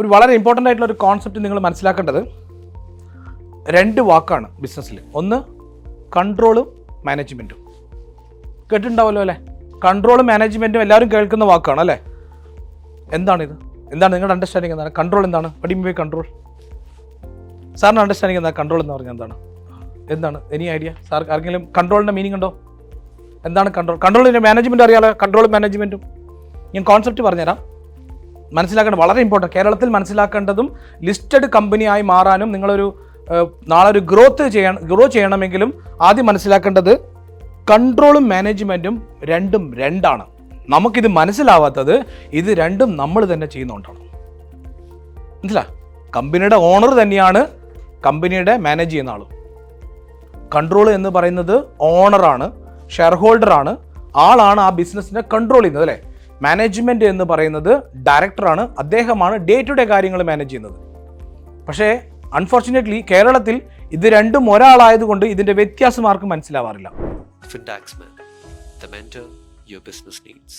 ഒരു വളരെ ഇമ്പോർട്ടന്റ് ആയിട്ടുള്ള ഒരു കോൺസെപ്റ്റ് നിങ്ങൾ മനസ്സിലാക്കേണ്ടത് രണ്ട് വാക്കാണ് ബിസിനസ്സിൽ ഒന്ന് കൺട്രോളും മാനേജ്മെന്റും കേട്ടിട്ടുണ്ടാവുമല്ലോ അല്ലേ? കൺട്രോളും മാനേജ്മെന്റും എല്ലാവരും കേൾക്കുന്ന വാക്കാണ് അല്ലേ? എന്താണിത്? എന്താണ് നിങ്ങളുടെ അണ്ടർസ്റ്റാൻഡിങ് എന്താണ്? കൺട്രോൾ എന്താണ്? പടിമ്പേ കൺട്രോൾ സാറിന്റെ അണ്ടർസ്റ്റാൻഡിങ് എന്താണ് കൺട്രോൾ എന്ന് പറഞ്ഞാൽ എന്താണ്? എന്താണ്? എനി ഐഡിയ സാർ ആർക്കെങ്കിലും കൺട്രോളിന്റെ മീനിങ് ഉണ്ടോ? എന്താണ് കൺട്രോൾ കൺട്രോളിന്റെ മാനേജ്മെന്റ് അറിയാലോ? കൺട്രോളും മാനേജ്മെന്റും ഞാൻ കോൺസെപ്റ്റ് പറഞ്ഞുതരാം. മനസ്സിലാക്കേണ്ടത് വളരെ ഇമ്പോർട്ടന്റ് കേരളത്തിൽ മനസ്സിലാക്കേണ്ടതും ലിസ്റ്റഡ് കമ്പനിയായി മാറാനും നിങ്ങളൊരു നാളെ ഒരു ഗ്രോത്ത് ചെയ്യണം ഗ്രോ ചെയ്യണമെങ്കിലും ആദ്യം മനസ്സിലാക്കേണ്ടത് കൺട്രോളും മാനേജ്മെന്റും രണ്ടും രണ്ടാണ്. നമുക്കിത് മനസ്സിലാവാത്തത് ഇത് രണ്ടും നമ്മൾ തന്നെ ചെയ്യുന്നുകൊണ്ടാണ് മനസ്സിലാ? കമ്പനിയുടെ ഓണർ തന്നെയാണ് കമ്പനിയുടെ മാനേജ് ചെയ്യുന്ന ആളും. കൺട്രോൾ എന്ന് പറയുന്നത് ഓണറാണ് ഷെയർ ഹോൾഡറാണ് ആളാണ് ആ ബിസിനസ്സിനെ കൺട്രോൾ ചെയ്യുന്നത് അല്ലേ? മാനേജ്മെന്റ് എന്ന് പറയുന്നത് ഡയറക്ടറാണ് അദ്ദേഹമാണ് ഡേ ടു ഡേ കാര്യങ്ങൾ മാനേജ് ചെയ്യുന്നത്. പക്ഷേ അൺഫോർച്ചുനേറ്റ്ലി കേരളത്തിൽ ഇത് രണ്ടും ഒരാളായതുകൊണ്ട് ഇതിന്റെ വ്യത്യാസം ആർക്കും മനസ്സിലാവാറില്ല. Fintaxman, the mentor your business needs.